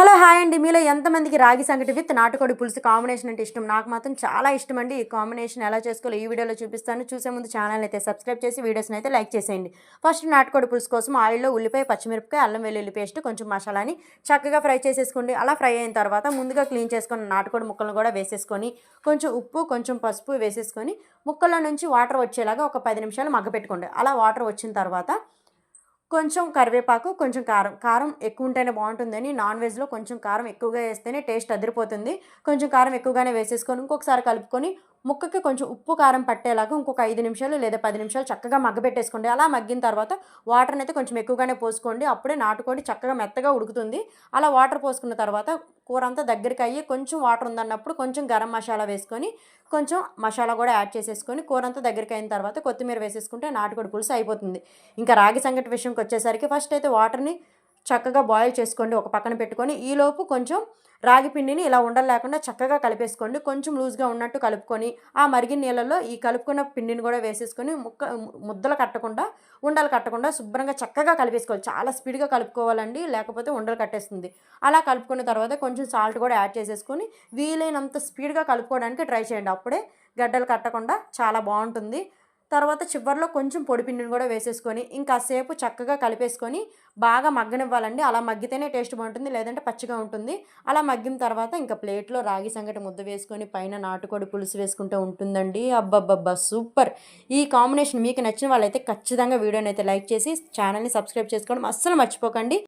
Hello hi అండి. మీలో ఎంతమందికి రాగి సంగటి విత్ నాటుకోడి పులుసు కాంబినేషన్ అంటే ఇష్టం? నాకు మాత్రం చాలా ఇష్టం అండి ఈ కాంబినేషన్ ఎలా చేసుకోవాలో ఈ వీడియోలో చూపిస్తాను. చూసే ముందు ఛానల్ అయితే సబ్స్క్రైబ్ చేసి వీడియోస్ని అయితే లైక్ చేసేయండి. ఫస్ట్ నాటుకోడి పులుసు కోసం ఆయిల్లో ఉల్లిపాయ పచ్చిమిరపకాయ అల్లం వెల్లుల్లి పేస్ట్ కొంచెం మసాలాని చక్కగా ఫ్రై చేసేసుకోండి. అలా ఫ్రై అయిన తర్వాత ముందుగా క్లీన్ చేసుకున్న నాటుకోడి ముక్కలను కూడా వేసేసుకొని కొంచెం ఉప్పు కొంచెం పసుపు వేసేసుకొని ముక్కల నుంచి వాటర్ వచ్చేలాగా ఒక పది నిమిషాలు మగ్గపెట్టుకోండి అలా వాటర్ వచ్చిన తర్వాత కొంచెం కరివేపాకు కొంచెం కారం. కారం ఎక్కువ ఉంటేనే బాగుంటుందని నాన్ వెజ్లో కొంచెం కారం ఎక్కువగా వేస్తేనే టేస్ట్ అదిరిపోతుంది. కొంచెం కారం ఎక్కువగానే వేసేసుకొని ఇంకొకసారి కలుపుకొని ముక్కకి కొంచెం ఉప్పు కారం పట్టేలాగా ఇంకొక ఐదు నిమిషాలు లేదా పది నిమిషాలు చక్కగా మగ్గబెట్టేసుకోండి. అలా మగ్గిన తర్వాత వాటర్ని అయితే కొంచెం ఎక్కువగానే పోసుకోండి. అప్పుడే నాటుకోండి చక్కగా మెత్తగా ఉడుకుతుంది. అలా వాటర్ పోసుకున్న తర్వాత కూర అంతా దగ్గరికి అయ్యి కొంచెం వాటర్ ఉందన్నప్పుడు కొంచెం గరం మసాలా వేసుకొని కొంచెం మసాలా కూడా యాడ్ చేసేసుకొని కూర అంతా దగ్గరికి అయిన తర్వాత కొత్తిమీర వేసేసుకుంటే నాటుకోడి పులుసు అయిపోతుంది. ఇంకా రాగి సంగటి విషయంకి వచ్చేసరికి ఫస్ట్ అయితే వాటర్ని చక్కగా బాయిల్ చేసుకోండి ఒక పక్కన పెట్టుకొని ఈలోపు కొంచెం రాగి పిండిని ఇలా ఉండలు లేకుండా చక్కగా కలిపేసుకోండి. కొంచెం లూజ్గా ఉన్నట్టు కలుపుకొని ఆ మరిగిన నీళ్ళల్లో ఈ కలుపుకున్న పిండిని కూడా వేసేసుకొని ముక్క ముద్దలు కట్టకుండా ఉండలు కట్టకుండా శుభ్రంగా చక్కగా కలిపేసుకోవాలి. చాలా స్పీడ్గా కలుపుకోవాలండి లేకపోతే ఉండలు కట్టేస్తుంది. అలా కలుపుకున్న తర్వాత కొంచెం సాల్ట్ కూడా యాడ్ చేసేసుకొని వీలైనంత స్పీడ్గా కలుపుకోవడానికి ట్రై చేయండి. అప్పుడే గడ్డలు కట్టకుండా చాలా బాగుంటుంది. తర్వాత చివరిలో కొంచెం పొడి పిండిని కూడా వేసేసుకొని ఇంకాసేపు చక్కగా కలిపేసుకొని బాగా మగ్గనివ్వాలండి. అలా మగ్గితేనే టేస్ట్ బాగుంటుంది లేదంటే పచ్చిగా ఉంటుంది. అలా మగ్గిన తర్వాత ఇంకా ప్లేట్లో రాగి సంగటి ముద్ద వేసుకొని పైన నాటుకోడి పులుసు వేసుకుంటే ఉంటుందండి. అబ్బబ్బబ్బా సూపర్! ఈ కాంబినేషన్ మీకు నచ్చిన వాళ్ళైతే ఖచ్చితంగా వీడియోని అయితే లైక్ చేసి ఛానల్ని సబ్స్క్రైబ్ చేసుకోవడం అస్సలు మర్చిపోకండి.